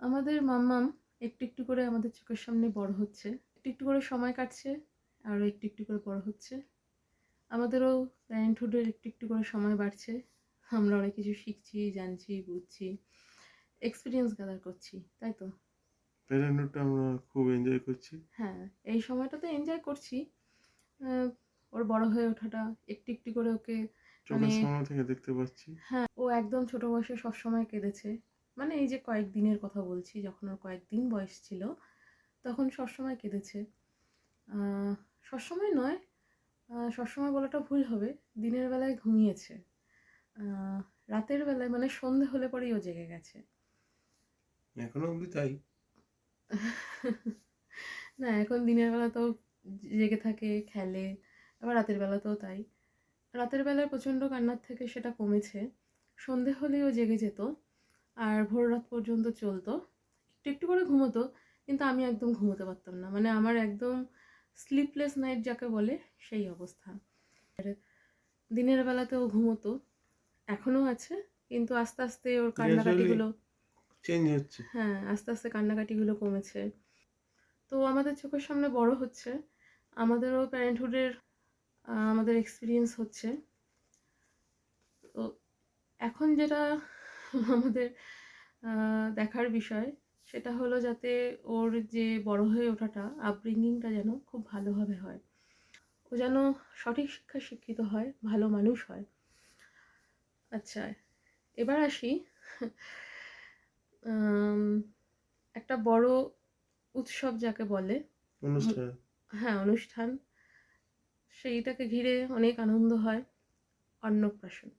আমাদের মাম্মাম একটু একটু করে আমাদের চোখের সামনে বড় হচ্ছে। একটু একটু করে সময় কাটছে আরও একটু একটু করে বড় হচ্ছে। আমাদেরও প্যারেন্টহুডের একটু একটু করে সময় বাড়ছে। আমরা অনেক কিছু শিখছি জানছি বুঝছি এক্সপিরিয়েন্স গ্যাদার করছি তাই তো? প্যারেন্টহুডটা আমরা খুব এনজয় করছি। হ্যাঁ এই সময়টাতে এনজয় করছি। ওর বড় হয়ে ওঠাটা একটু একটু করে ওকে চোখের মানে- সামনে থেকে দেখতে পাচ্ছি। হ্যাঁ ও একদম ছোট বয়সে সবসময় কেঁদেছে। মানে এই যে কয়েকদিনের কথা বলছি যখন ওর কয়েকদিন বয়স ছিল তখন সবসময় কেঁদেছে। আহ, সবসময় নয় আহ, সবসময় বলাটা ভুল হবে দিনের বেলায় ঘুমিয়েছে। রাতের বেলায় মানে সন্ধে হলে পরেই ও জেগে গেছে। এখনও অবধি তাই? না এখন দিনের বেলা তো জেগে থাকে খেলে আবার রাতের বেলাতেও তাই। রাতের বেলায় প্রচণ্ড কান্নার থেকে সেটা কমেছে। সন্ধে হলেও জেগে যেত। আর ভোর রাত পর্যন্ত চলতো। একটু একটু করে ঘুমোতো কিন্তু আমি একদম ঘুমোতে পারতাম না। মানে আমার একদম স্লিপলেস নাইট যাকে বলে সেই অবস্থা। দিনের বেলাতেও ঘুমোতো এখনও আছে কিন্তু আস্তে আস্তে ওর কান্নাকাটিগুলো চেঞ্জ হচ্ছে। হ্যাঁ আস্তে আস্তে কান্নাকাটিগুলো কমেছে। তো আমাদের চোখের সামনে বড় হচ্ছে। আমাদেরও প্যারেন্টহুডের আমাদের এক্সপিরিয়েন্স হচ্ছে। তো এখন যেটা আমাদের দেখার বিষয়। সেটা হলো যাতে ওর যে বড় হয়ে ওঠাটা আপব্রিঙ্গিংটা যেন খুব ভালোভাবে হয়। ও যেন সঠিক শিক্ষা শিক্ষিত হয় ভালো মানুষ হয়। আচ্ছা এবার আসি একটা বড় উৎসব যাকে বলে হ্যাঁ অনুষ্ঠান। সেইটাকে ঘিরে অনেক আনন্দ হয়। অন্নপ্রাশন।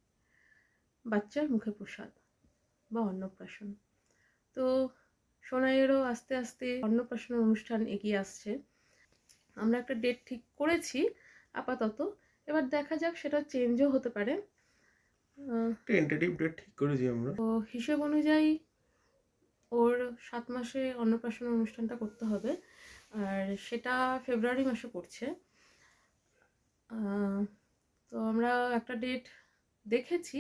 বাচ্চার মুখে প্রসাদ। বা অন্নপ্রাশন। তো সোনাইয়েরও আস্তে আস্তে অন্নপ্রাশন অনুষ্ঠান এগিয়ে আসছে। আমরা একটা ডেট ঠিক করেছি আপাতত। এবার দেখা যাক সেটা চেঞ্জও হতে পারে। টেন্টেটিভ ডেট ঠিক করেছি আমরা। তো হিসেব অনুযায়ী ওর সাত মাসে অন্নপ্রাশন অনুষ্ঠানটা করতে হবে। আর সেটা ফেব্রুয়ারি মাসে পড়ছে আহ, তো আমরা একটা ডেট দেখেছি।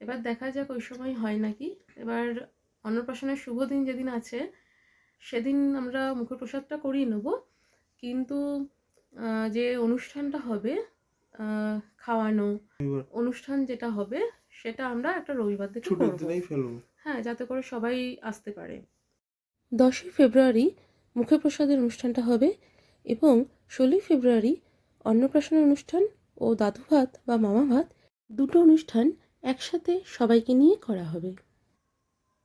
এবার দেখা যাক ওই সময় হয় নাকি। এবার অন্নপ্রাশনের শুভ দিন যেদিন আছে সেদিন আমরা মুখপ্রসাদটা করিয়ে নেব। কিন্তু যে অনুষ্ঠানটা হবে খাওয়ানো অনুষ্ঠান যেটা হবে সেটা আমরা একটা রবিবার থেকে হ্যাঁ যাতে করে সবাই আসতে পারে। দশই ফেব্রুয়ারি মুখে প্রসাদের অনুষ্ঠানটা হবে এবং ষোলোই ফেব্রুয়ারি অন্নপ্রাশনের অনুষ্ঠান ও দাদু ভাত বা মামা ভাত দুটো অনুষ্ঠান একসাথে সবাইকে নিয়ে করা হবে।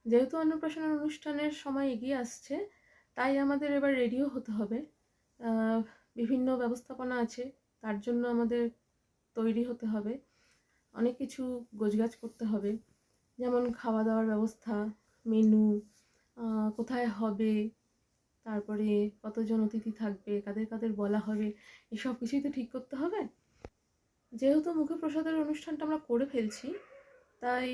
যেহেতু অন্নপ্রাশনের অনুষ্ঠানের সময় এগিয়ে আসছে, তাই আমাদের এবার রেডিও হতে হবে। বিভিন্ন ব্যবস্থাপনা আছে, তার জন্য আমাদের তৈরি হতে হবে। অনেক কিছু গোছগাছ করতে হবে, যেমন খাওয়া দাওয়ার ব্যবস্থা মেনু কোথায় হবে, তারপরে কতজন অতিথি থাকবে, কাদের কাদের বলা হবে, এসব কিছুই তো ঠিক করতে হবে। যেহেতু মুখে প্রসাদের অনুষ্ঠানটা আমরা করে ফেলছি তাই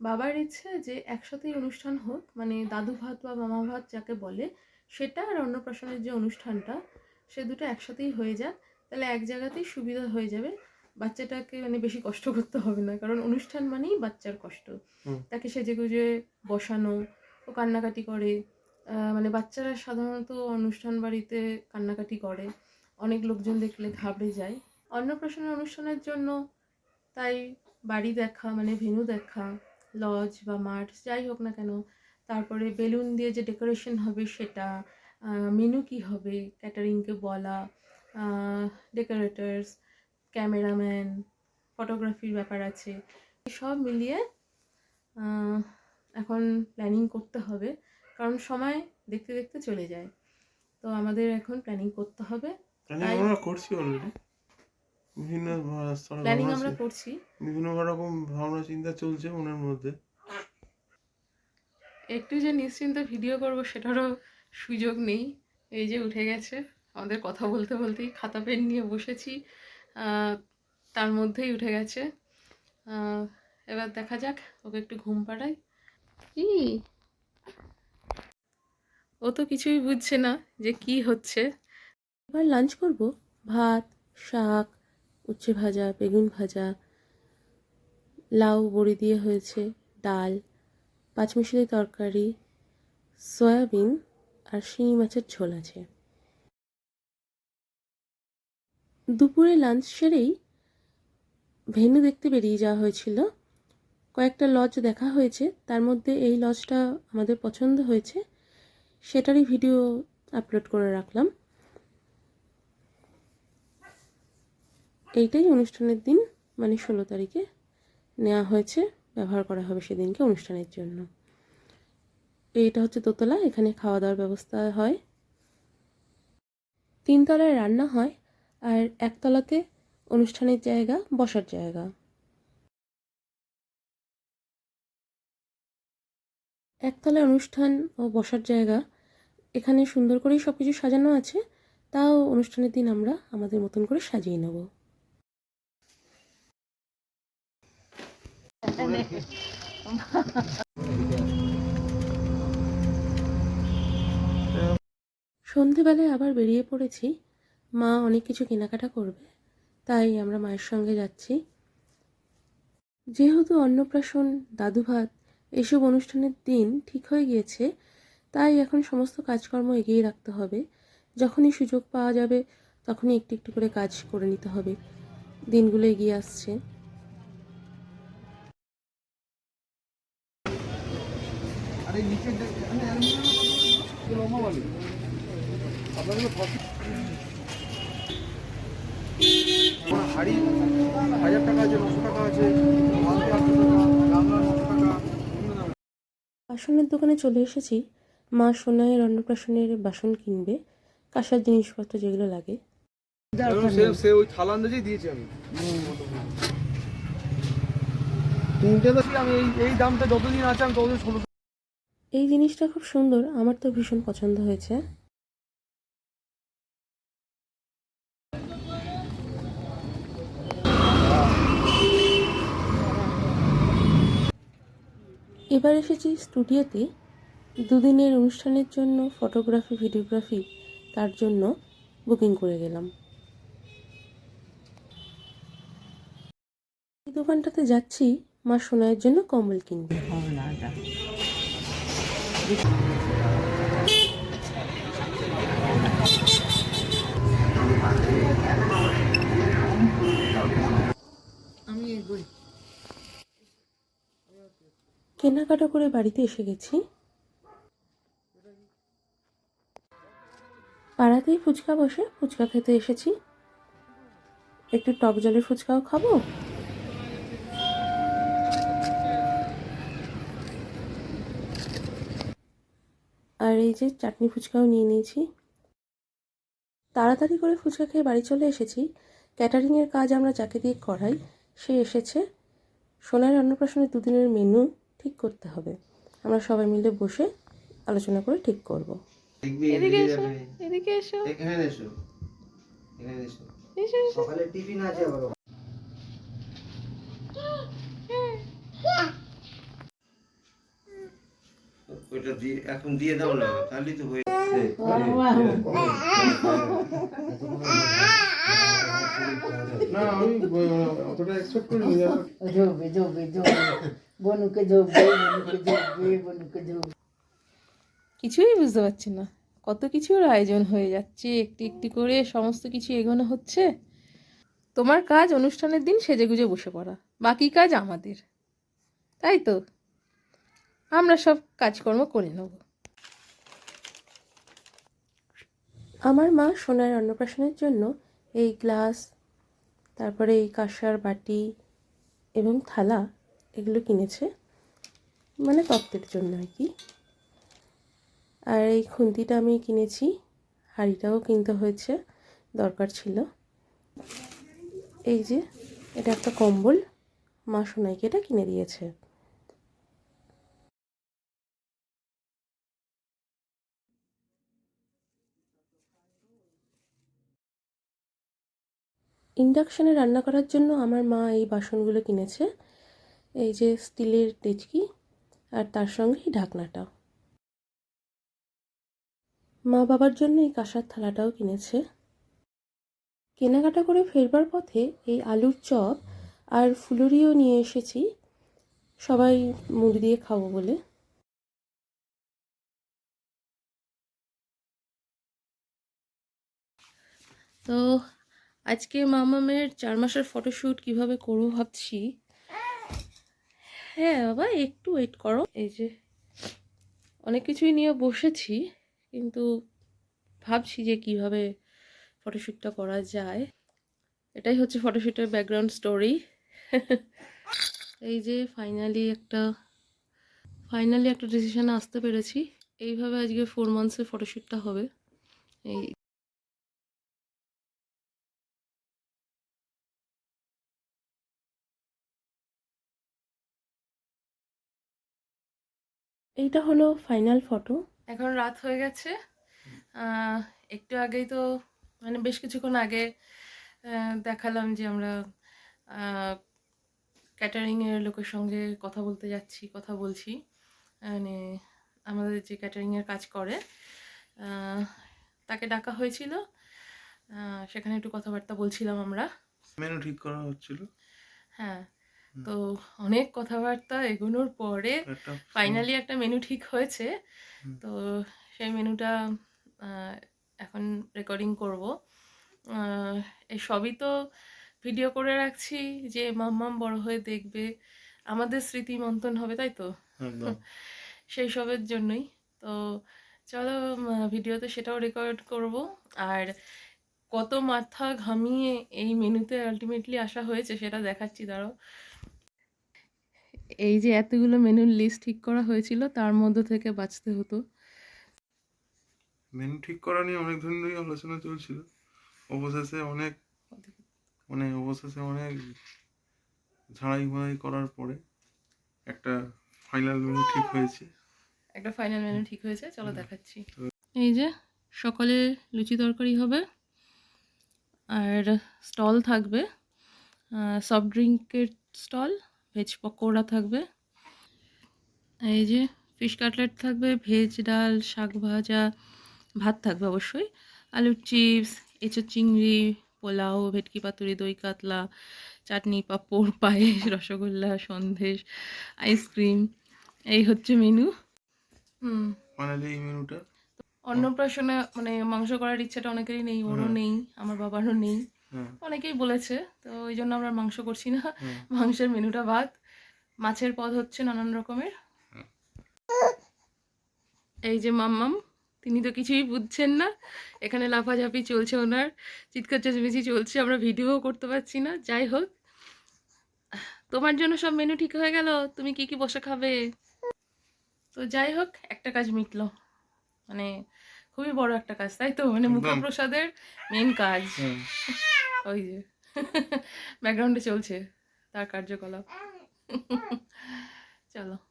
বাবার ইচ্ছে যে একসাথেই অনুষ্ঠান হোক মানে দাদু ভাত বা মামা ভাত যাকে বলে সেটা আর অন্নপ্রাশনের যে অনুষ্ঠানটা সে দুটো একসাথেই হয়ে যাক। তাহলে এক জায়গাতেই সুবিধা হয়ে যাবে। বাচ্চাটাকে মানে বেশি কষ্ট করতে হবে না কারণ অনুষ্ঠান মানেই বাচ্চার কষ্ট। তাকে সেজে গুজে বসানো ও কান্নাকাটি করে। মানে বাচ্চারা সাধারণত অনুষ্ঠান বাড়িতে কান্নাকাটি করে। অনেক লোকজন দেখলে ঘাবড়ে যায়। অন্নপ্রাশনের অনুষ্ঠানের জন্য তাই বাড়ি দেখা মানে ভেন্যু দেখা লজ বা মাঠ যাই হোক না কেন তারপরে বেলুন দিয়ে যে ডেকোরেশন হবে সেটা মেনু কি হবে ক্যাটারিংকে বলা ডেকোরেটার্স ক্যামেরাম্যান ফটোগ্রাফির ব্যাপার আছে সব মিলিয়ে এখন প্ল্যানিং করতে হবে কারণ সময় দেখতে দেখতে চলে যায়। তো আমাদের এখন প্ল্যানিং করতে হবে। করছি অলরেডি বিভিন্ন স্তরে প্ল্যানিং আমরা করছি। বিভিন্ন রকম ভাবনা চিন্তা চলছে মনের মধ্যে। একটু যে নিশ্চিন্ত ভিডিও করব সেটারও সুযোগ নেই। এই যে উঠে গেছে আমাদের কথা বলতে বলতেই খাতা পেন নিয়ে বসেছি। তার মধ্যেই উঠে গেছে। এবার দেখা যাক ওকে একটু ঘুম পাড়াই। কি? ও তো কিছুই বুঝছে না যে কি হচ্ছে। এবার লাঞ্চ করব? ভাত শাক উচ্ছে ভাজা, বেগুন ভাজা, লাউ, বড়ি দিয়ে হয়েছে ডাল, পাঁচমিশালি তরকারি, সয়াবিন আর শিঙি মাছের ঝোল আছে। দুপুরে লাঞ্চ সেরেই ভেন্যু দেখতে বেরিয়ে যাওয়া হয়েছিল। কয়েকটা লজ দেখা হয়েছে, তার মধ্যে এই লজটা আমাদের পছন্দ হয়েছে। সেটারই ভিডিও আপলোড করে রাখলাম। এইটাই অনুষ্ঠানের দিন মানে ষোলো তারিখে নেওয়া হয়েছে, ব্যবহার করা হবে সেদিনকে অনুষ্ঠানের জন্য। এইটা হচ্ছে দোতলা, এখানে খাওয়া দাওয়ার ব্যবস্থা হয়। তিনতলায় রান্না হয়, আর একতলাতে অনুষ্ঠানের জায়গা, বসার জায়গা। একতলায় অনুষ্ঠান ও বসার জায়গা, এখানে সুন্দর করেই সব কিছু সাজানো আছে, তাও অনুষ্ঠানের দিন আমরা আমাদের মতন করে সাজিয়ে নেব। সন্ধেবেলায় আবার বেরিয়ে পড়েছি। মা অনেক কিছু কেনাকাটা করবে, তাই আমরা মায়ের সঙ্গে যাচ্ছি। যেহেতু অন্নপ্রাশন দাদু ভাত এসব অনুষ্ঠানের দিন ঠিক হয়ে গিয়েছে, তাই এখন সমস্ত কাজকর্ম এগিয়ে রাখতে হবে। যখনই সুযোগ পাওয়া যাবে, তখনই একটু একটু করে কাজ করে নিতে হবে। দিনগুলো এগিয়ে আসছে। হাড়ি হাজার টাকা আছে নশো টাকা আছে। বাসনের দোকানে চলে এসেছি। মা সোনাইয়ের অন্নপ্রাশনের বাসন কিনবে কাঁসার জিনিসপত্র যেগুলো লাগে। সে সে ওই থালা আন্দাজেই দিয়েছি আমি। তিনটে তো আমি এই এই দামটা যতদিন আছে আমি ততদিন ষোলো এই জিনিসটা খুব সুন্দর। আমার তো ভীষণ পছন্দ হয়েছে। এবার এসেছি স্টুডিওতে। দুদিনের অনুষ্ঠানের জন্য ফটোগ্রাফি, ভিডিওগ্রাফি তার জন্য বুকিং করে গেলাম। এই দোকানটাতে যাচ্ছি, মা সোনাইয়ের জন্য কম্বল কিনবে। কেনাকাটা করে বাড়িতে এসে গেছি। পাড়াতেই ফুচকা বসে, ফুচকা খেতে এসেছি। একটু টক জলের ফুচকাও খাব আর এই যে চাটনি ফুচকাও নিয়ে নিয়েছি। তাড়াতাড়ি করে ফুচকা খেয়ে বাড়ি চলে এসেছি। ক্যাটারিংয়ের কাজ আমরা যাকে দিয়ে করাই সে এসেছে। সোনার অন্নপ্রাশনের দুদিনের মেনু ঠিক করতে হবে। আমরা সবাই মিলে বসে আলোচনা করে ঠিক করব। এদিকে এসো এদিকে এসো। এখানে এসো। এখানে এসো। এসো এসো। সকালে টিফিন আছে ওটা দিয়ে এখন দিয়ে দাও না তো কিছুই বুঝতে পারছি না। কত কিছুর আয়োজন হয়ে যাচ্ছে একটি একটি করে সমস্ত কিছু এগোনো হচ্ছে। তোমার কাজ অনুষ্ঠানের দিন সেজেগুজে বসে পড়া বাকি কাজ আমাদের। তাই তো? আমরা সব কাজকর্ম করে নেব। আমার মা সোনার অন্নপ্রাশনের জন্য এই গ্লাস, তারপরে এই কাঁসার বাটি এবং থালা এগুলো কিনেছে মানে তত্ত্বের জন্য আর কি। আর এই খুন্তিটা আমি কিনেছি, হাঁড়িটাও কিনতে হয়েছে, দরকার ছিল। এই যে, এটা একটা কম্বল, মা সোনাইকে এটা কিনে দিয়েছে। ইন্ডাকশানে রান্না করার জন্য আমার মা এই বাসনগুলো কিনেছে, এই যে স্টিলের ডেচকি আর তার সঙ্গে ঢাকনাটা। মা বাবার জন্য এই কাঁসার থালাটাও কিনেছে। কেনাকাটা করে ফেরবার পথে এই আলুর চপ আর ফুলুরিও নিয়ে এসেছি, সবাই মুখ দিয়ে খাব বলে। তো আজকে মামামের চার মাসের ফটোশ্যুট কীভাবে করব ভাবছি। হ্যাঁ বাবা, একটু ওয়েট করো। এই যে, অনেক কিছুই নিয়ে বসেছি, কিন্তু ভাবছি যে কীভাবে ফটোশ্যুটটা করা যায়। এটাই হচ্ছে ফটোশ্যুটের ব্যাকগ্রাউন্ড স্টোরি এই যে ফাইনালি একটা ফাইনালি একটা ডিসিশনে আসতে পেরেছি। এইভাবে আজকে ফোর মান্থসের ফটোশ্যুটটা হবে। এই এইটা হলো ফাইনাল ফটো এখন রাত হয়ে গেছে। একটু আগেই তো মানে বেশ কিছুক্ষণ আগে দেখালাম যে আমরা ক্যাটারিংয়ের লোকের সঙ্গে কথা বলতে যাচ্ছি কথা বলছি। মানে আমাদের যে ক্যাটারিংয়ের কাজ করে তাকে ডাকা হয়েছিল। সেখানে একটু কথাবার্তা বলছিলাম আমরা। মেনু ঠিক করা হচ্ছিল? হ্যাঁ। তো অনেক কথাবার্তা এগোনোর পরে ফাইনালি একটা মেনু ঠিক হয়েছে। তো সেই মেনুটা এখন রেকর্ডিং করব। এই সবই তো ভিডিও করে রাখছি যে মাম্মাম বড় হয়ে দেখবে। আমাদের স্মৃতি মন্থন হবে তাই তো? সেই সবের জন্যই। তো চলো ভিডিওতে সেটাও রেকর্ড করব। আর কত মাথা ঘামিয়ে এই মেনুতে আলটিমেটলি আসা হয়েছে সেটা দেখাচ্ছি দাঁড়াও। এই যে এতগুলো মেনুর লিস্ট ঠিক করা হয়েছিল তার মধ্যে থেকে বাঁচতে হতো। মেনু ঠিক করা নিয়ে অনেক দিন ধরেই আলোচনা চলছিল। অবশেষে অনেক মানে অবশেষে অনেক ঝাড়াই বাড়াই করার পরে একটা ফাইনাল মেনু ঠিক হয়েছে। একটা ফাইনাল মেনু ঠিক হয়েছে চলো দেখাচ্ছি। এই যে সকালে লুচি তরকারি হবে আর স্টল থাকবে সফট ড্রিঙ্কের স্টল ভেজ পকোড়া থাকবে। এই যে ফিশ কাটলেট থাকবে ভেজ ডাল শাক ভাজা ভাত থাকবে অবশ্যই। আলুর চিপস এঁচো চিংড়ি পোলাও ভেটকি পাতুরি দই কাতলা চাটনি পাঁপড় পায়েস রসগোল্লা সন্দেশ আইসক্রিম এই হচ্ছে মেনু হুম। এই মেনুটা অন্নপ্রাশনে মানে মাংস করার ইচ্ছাটা অনেকেরই নেই ওরও হ্যাঁ। নেই আমার বাবারও নেই। অনেকেই বলেছে তো ওই জন্য আমরা মাংস করছি না। মাংসের মেনুটা বাদ মাছের পদ হচ্ছে নানান রকমের। এই যে মাম্মাম তিনি তো কিছুই বুঝছেন না। এখানে লাফাঝাপি চলছে ওনার চিৎকার চেঁচামেচি চলছে আমরা ভিডিও করতে পারছি না। যাই হোক তোমার জন্য সব মেনু ঠিক হয়ে গেল? তুমি কি কি বসে খাবে? তো যাই হোক একটা কাজ মিটলো। মানে খুবই বড় একটা কাজ তাই তো? মানে। মুখপ্রসাদের মেন কাজ। ওই যে। ব্যাকগ্রাউন্ডে চলছে তার কার্যকলাপ। চলো।